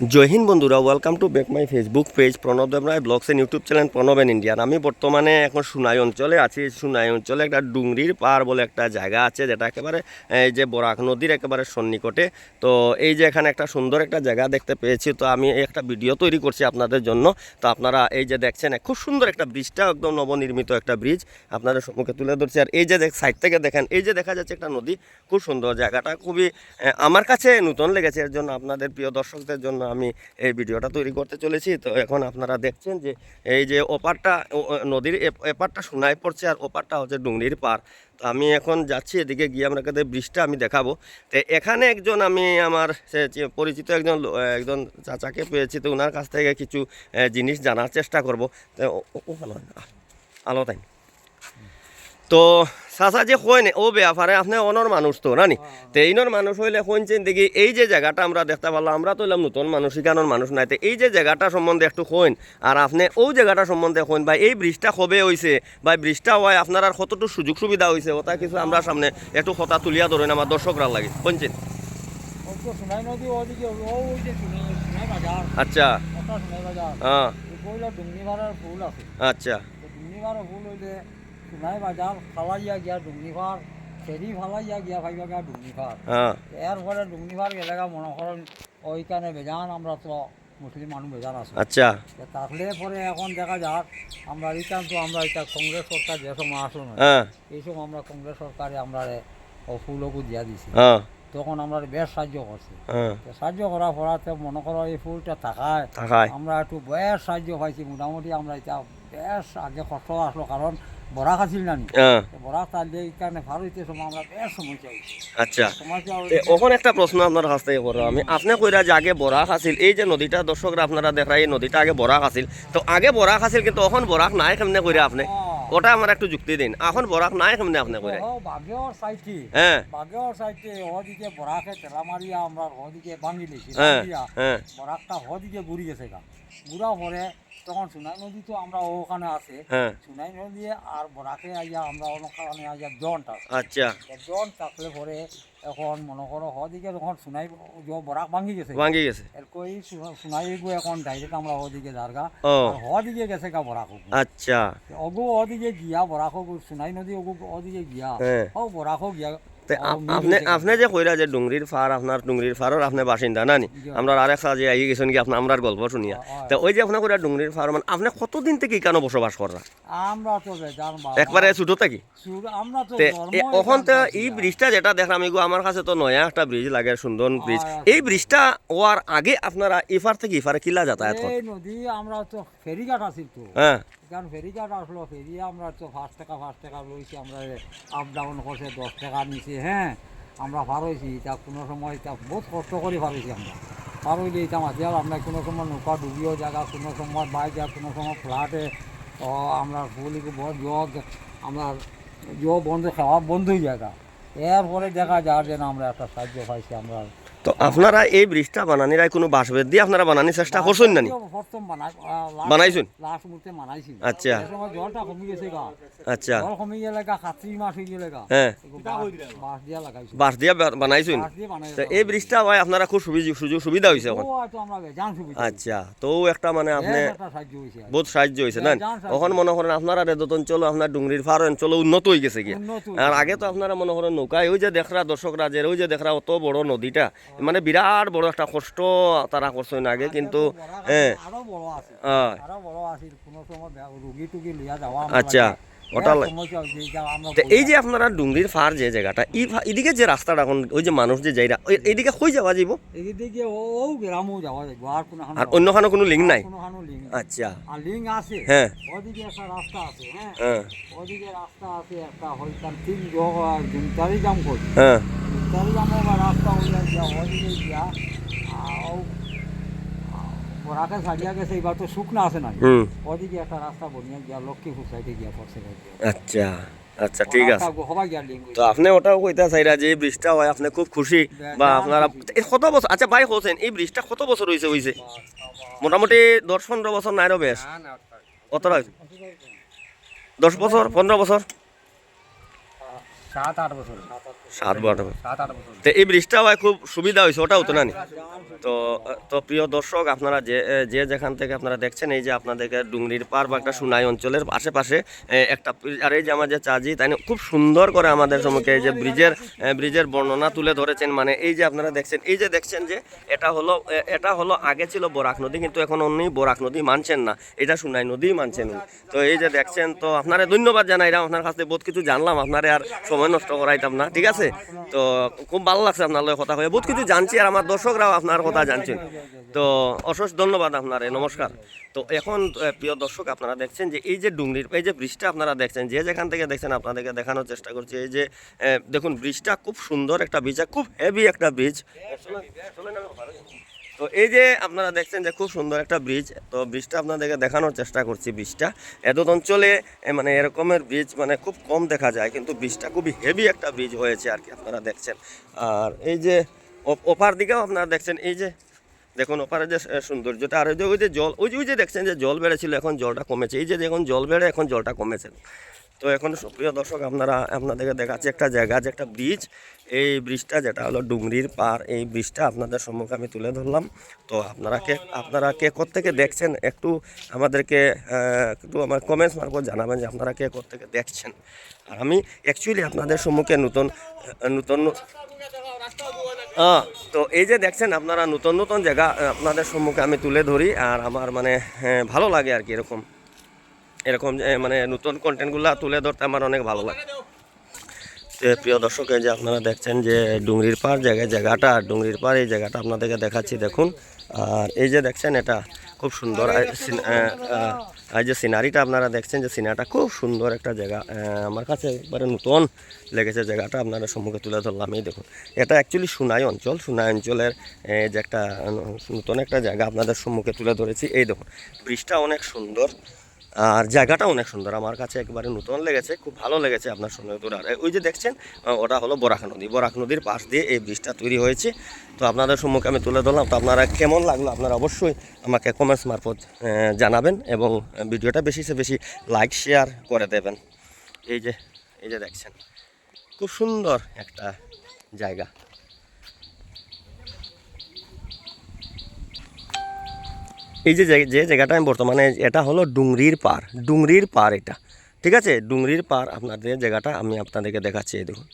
জয় হিন্দ বন্ধুরা welcome to back my Facebook page Pranab Debroy blogs and YouTube channel Pranab an Indian আমি বর্তমানে এখন সুনাই অঞ্চলে আছি। সুনাই অঞ্চলে একটা ডুংরির পার বলে একটা জায়গা আছে, যেটা একেবারে, এই যে বরাক নদীর একেবারে সন্নিকটে। তো এই যে এখানে একটা সুন্দর একটা জায়গা দেখতে পেয়েছি। তো আমি একটা ভিডিও তৈরি করছি আপনাদের জন্য। তো আপনারা এই যে দেখছেন খুব সুন্দর একটা ব্রিজটা, একদম নবনির্মিত একটা ব্রিজ। আপনাদের সম্মুখে তুলে ধরছি। আর এই যে সাইড থেকে দেখেন, এই যে দেখা যাচ্ছে একটা নদী। খুব সুন্দর জায়গাটা, খুবই আমার কাছে নতুন লেগেছে। এর জন্য আপনাদের প্রিয় দর্শকদের জন্য আমি এই ভিডিওটা তৈরি করতে চলেছি তো এখন আপনারা দেখছেন যে এই যে ওপারটা নদীর এপ- এপারটা শোনায় পড়ছে আর ওপারটা হচ্ছে ডুংরির পার তো আমি এখন যাচ্ছি এদিকে গিয়ে আপনাকে ব্রিজটা আমি দেখাবো তো এখানে একজন আমি আমার পরিচিত একজন একজন চাচাকে পেয়েছি তো ওনার কাছ থেকে কিছু জিনিস জানার চেষ্টা করব তো ওখানে আলো তাই তো চাচা যে কয় নে ও ব্যাপারে আপনি অনর মানুষ তো নানি? তো এইনর মানুষ হইলে কইছেন দেখি এই যে জায়গাটা আমরা দেখতে পারলাম আমরা তো এলাম নতুন মানুষ ইকানোর মানুষ নাই। তো এই যে জায়গাটা সম্বন্ধে একটু কইন আর আপনি ও জায়গাটা সম্বন্ধে কইন বা এই ব্রিজটা কবে হইছে? বা ব্রিজটা হয় আপনার আর কতটুকু সুযোগ সুবিধা হইছে? ওটা কিছু আমরা সামনে একটু কথা তুলিয়া ধরেন আমার দর্শকরা লাগে বাজার। আচ্ছা। হ্যাঁ আচ্ছা। সোনাই বাজার ফালাইয়া গিয়া ডুংনিভার ফেরি ফালাইয়া গিয়া ভাইবা গিয়া ডুংনিভার হ্যাঁ এরপরে ডুংনিভার গেলেগা মনে করেন ওইখানে বেজান আমরা তো মুসলিম মানুষ বেজান আছে। আচ্ছা। তাহলে পরে এখন দেখা যাক আমরা রিটার্ন তো আমরা এটা কংগ্রেস সরকার যে সময় আসলো না হ্যাঁ এই সময় আমরা কংগ্রেস সরকারে আমরা ও ফুলকু দিয়া দিছি। তখন আমরা বেশ সাহায্য করছি হ্যাঁ সাহায্য করার পরাতে মনে করো এই ফুলটা থাকায়। থাকায়। আমরা একটু বেশ সাহায্য পাইছি। মোটামুটি আমরা এটা বেশ আগে কষ্ট আসলো কারণ বরাক আছিল না হ্যাঁ। বরাক দিয়ে কারণে ভালো হইতে সময় আমরা বেশ সময় চাই। আচ্ছা। ওখানে একটা প্রশ্ন আপনার কাছ থেকে করো আমি। আপনি কইরা যে আগে বরাক আছিল এই যে নদীটা দর্শকরা আপনারা দেখা এই নদীটা আগে বরাক আছিল তো আগে বরাক আছিল কিন্তু এখন বরাক নাই কেমনে কইরা আপনি? ওটা আমার একটু যুক্তি দিন। এখন বরাক নাই কেমনে আপনি করে বাগেওর হ্যাঁ। বাগেওর ওদিকে বরাকে তেলা মারিয়া আমরা ওদিকে ভাঙি হ্যাঁ হ্যাঁ। বরাকটা ওদিকে ঘুরি গেছে গা। ঘুরা পরে তখন সোনাই নদী তো আমরা ওখানে আছে। হ্যাঁ। সোনাই নদী আর বরাকে আইয়া আমরা ওখানে আইয়া জনটা আচ্ছা। জন থাকলে পরে এখন মনে করো হদিকে যখন শুনাই বরাক ভাঙি গেছে। ভাঙি গেছে। এরকই শুনাই গু এখন ডাইরেক্ট আমরা ওদিকে দারগা হদিকে গেছে গা বরাক আচ্ছা। অগু ওদিকে গিয়া বরাক সোনাই নদী অগু ওদিকে গিয়া হ্যাঁ। ও বরাক গিয়া তে আপনি আপনি যে কইরা যে ডুংরির ফার আপনার ডুংরির ফারর আপনি বাসিন্দা না নি? জি। আমরা আরেক সাজে আই গেছেন কি আপনার আমরার গল্প শুনিয়া। তো ওই যে আপনার কইরা ডুংরির ফার মানে আপনি কতদিন থেকে কেন বসবাস করা আমরা তো। একবারে ছোট থাকি? আমরা তো জন্ম তো এই। ব্রিজটা যেটা দেখলাম এগো আমার কাছে তো নয়া একটা ব্রিজ লাগে সুন্দর ব্রিজ। এই ব্রিজটা হওয়ার আগে আপনারা ইফার থেকে ইফারে কিলা যাতায়াত করেন? এই নদী আমরা তো ফেরিঘাট আছিল তো। হ্যাঁ। কারণ ফেরিঘাট আসলো ফেরি আমরা তো পাঁচ টাকা পাঁচ টাকা লইছি, আমরা আপ ডাউন করছে, দশ টাকা নিচে হ্যাঁ? আমরা পার হয়েছি, তা কোনো সময় তা বহুত কষ্ট করে পার হয়েছি আমরা। পার হইলে এটা মাঝে আর আমরা কোনো সময় নৌকা ডুবিও জায়গা, কোনো সময় বাইক কোনো সময় ফ্লাটে ও আমরা ফুলিকে জগ আমরা জগ বন্ধ, খাওয়া বন্ধই জায়গা। এরপরে দেখা যায় যে না আমরা একটা সাহায্য পাইছি, আমরা তো আপনারা এই ব্রিজটা বানানির কোনো বাঁশবেদ দিয়ে আপনারা বানানির চেষ্টা করছেন না বানাইছুন? আচ্ছা। আচ্ছা। হয়ে হ্যাঁ। বাঁশ- বাঁশ দিয়া বানাইছুন? বাঁশ তো এই ব্রিজটা হয় আপনারা খুব সুযোগ সুবিধা হয়েছে এখন। আচ্ছা তো একটা মানে আপনি বেশ আর কি। বহুত সাহায্য হয়েছে না। এখন মনে করেন আপনারা রেদত অঞ্চল আপনার ডুংরির ফার অঞ্চল উন্নত হয়ে গেছে গিয়া। আর আগে তো আপনারা মনে করেন নৌকায় ওই যে দেখরা দর্শকরা যে ওই যে দেখরা অত বড় নদীটা মানে বিরাট বড় একটা কষ্ট তারা করছেন আগে কিন্তু হ্যাঁ। আরও বড় আছে হ্যাঁ, আচ্ছা, ওটা এই যে আপনারা ডুংরির ফার যে জায়গাটা এদিকে যে রাস্তাটা এখন ওই যে মানুষ যে যাইরা এইদিকে কই যাওয়া যাব এদিকে ও ও গ্রামও যাওয়া যায় আর কোনো আর অন্যখানে কোনো লিঙ্ক নাই? আচ্ছা। আর লিঙ্ক আছে। হ্যাঁ। ওদিকে একটা রাস্তা আছে হ্যাঁ। হ্যাঁ। ওদিকে রাস্তা আছে একটা হইতাম তিন জুমতারি জাম করি। হ্যাঁ। জুমতারি জামও বা রাস্তা হইয়া গিয়া ওদিকে গিয়া আও বরাকে সারিয়া গেছে এবার তো শুকনা আছে না হুম। ওদিকে একটা রাস্তা বনিয়া গিয়া লক্ষ্মীপুর সাইডে গিয়া পড়ছে গাড়ি। আচ্ছা আচ্ছা ঠিক আছে। তো আপনি ওটাও কইতা চাইরা যে এই ব্রিজটা হয় আপনি খুব খুশি? বা আপনারা কত বছর আচ্ছা ভাই হোসেন এই ব্রিজটা কত বছর হয়েছে হয়েছে মোটামুটি দশ পনেরো বছর নাইরও বেশ? কতটা হয়েছে দশ বছর পনেরো বছর? সাত আট বছর। সাত বছর। সাত আট বছর। তো এই ব্রিজটা হয় খুব সুবিধা হয়েছে ওটাও তো না তো তো প্রিয় দর্শক আপনারা যে যে যেখান থেকে আপনারা দেখছেন এই যে আপনাদেরকে ডুংরির পার বা একটা সুনাই অঞ্চলের আশেপাশে একটা আর এই যে আমার যে চাজি তাই খুব সুন্দর করে আমাদের সম্মুখে এই যে ব্রিজের ব্রিজের বর্ণনা তুলে ধরেছেন। মানে এই যে আপনারা দেখছেন এই যে দেখছেন যে এটা হলো এটা হলো আগে ছিল বরাক নদী কিন্তু এখন উনি বরাক নদী মানছেন না। এটা সুনাই নদী মানছেন তো এই যে দেখছেন তো আপনারা ধন্যবাদ জানাইলাম আপনার কাছ থেকে বহুত কিছু জানলাম আপনারা আর সময় নষ্ট করাইতাম না, ঠিক আছে? তো খুব ভালো লাগছে আপনার লগে কথা হয়ে। বহুত কিছু জানছি আর আমার দর্শকরাও আপনার কথা জানছেন। তো অশেষ ধন্যবাদ আপনারে, নমস্কার। তো এখন প্রিয় দর্শক, আপনারা দেখছেন যে এই যে ডুংরির, এই যে ব্রিজটা আপনারা দেখছেন, যে যেখান থেকে দেখছেন আপনাদেরকে দেখানোর চেষ্টা করছি, এই যে দেখুন ব্রিজটা খুব সুন্দর একটা ব্রিজ খুব হেভি একটা ব্রিজ। তো এই যে আপনারা দেখছেন যে খুব সুন্দর একটা ব্রিজ তো ব্রিজটা আপনাদেরকে দেখানোর চেষ্টা করছি ব্রিজটা এত অঞ্চলে মানে এরকমের ব্রিজ মানে খুব কম দেখা যায়, কিন্তু ব্রিজটা খুবই হেভি একটা ব্রিজ হয়েছে আর কি আপনারা দেখছেন। আর এই যে ওপার দিকেও আপনারা দেখছেন, এই যে দেখুন, ওপারে যে সৌন্দর্যটা, আর ওই যে ওই যে জল, ওই যে ওই যে দেখছেন যে জল বেড়েছিল, এখন জলটা কমেছে। এই যে দেখুন, জল বেড়ে এখন জলটা কমেছে। তো এখন সুপ্রিয় দর্শক আপনারা আপনাদেরকে দেখাচ্ছি একটা জায়গা যে একটা ব্রিজ এই ব্রিজটা যেটা হলো ডুংরির পার এই ব্রিজটা আপনাদের সম্মুখে আমি তুলে ধরলাম। তো আপনারা কে আপনারা কে থেকে দেখছেন একটু আমাদেরকে একটু আমার কমেন্টস মারফত জানাবেন যে আপনারা কে থেকে দেখছেন। আর আমি অ্যাকচুয়ালি আপনাদের সম্মুখে নতুন নতুন তো এই যে দেখছেন আপনারা নতুন নতুন জায়গা আপনাদের সম্মুখে আমি তুলে ধরি আর আমার মানে হ্যাঁ, ভালো লাগে আর কি এরকম। এরকম মানে নতুন কন্টেন্টগুলো তুলে ধরতে আমার অনেক ভালো লাগে। প্রিয় দর্শক যে আপনারা দেখছেন যে ডুংরির পার জায়গায় জায়গাটা ডুংরির পার এই জায়গাটা আপনাদেরকে দেখাচ্ছি, দেখুন। আর এই যে দেখছেন, এটা খুব সুন্দর আর যে সিনারিটা আপনারা দেখছেন, যে সিনারিটা খুব সুন্দর একটা জায়গা আমার কাছে একবারে নতুন লেগেছে জায়গাটা আপনারা সম্মুখে তুলে ধরলাম, এই দেখুন। এটা অ্যাকচুয়ালি সুনাই অঞ্চল, সুনাই অঞ্চলের যে একটা, নতুন একটা জায়গা আপনাদের সম্মুখে তুলে ধরেছি, এই দেখুন। ব্রিজটা অনেক সুন্দর আর জায়গাটা অনেক সুন্দর। আমার কাছে একবারে নতুন লেগেছে, খুব ভালো লেগেছে আপনার সঙ্গে আর ওই যে দেখছেন ওটা হলো বরাক নদী। বরাক নদীর পাশ দিয়ে এই ব্রিজটা তৈরি হয়েছে। তো আপনাদের সম্মুখে আমি তুলে ধরলাম। তো আপনারা কেমন লাগল আপনারা অবশ্যই আমাকে কমেন্টস মারফত জানাবেন এবং ভিডিওটা বেশি সে বেশি লাইক শেয়ার করে দেবেন। এই যে এই যে দেখছেন, খুব সুন্দর একটা জায়গা। এই যে যে জায়গাটা আমি বর্তমানে, এটা হলো ডুংরির পার ডুংরির পার এটা। ঠিক আছে? ডুংরির পার আপনাদের জায়গাটা আমি আপনাদেরকে দেখাচ্ছি, এই দেখুন।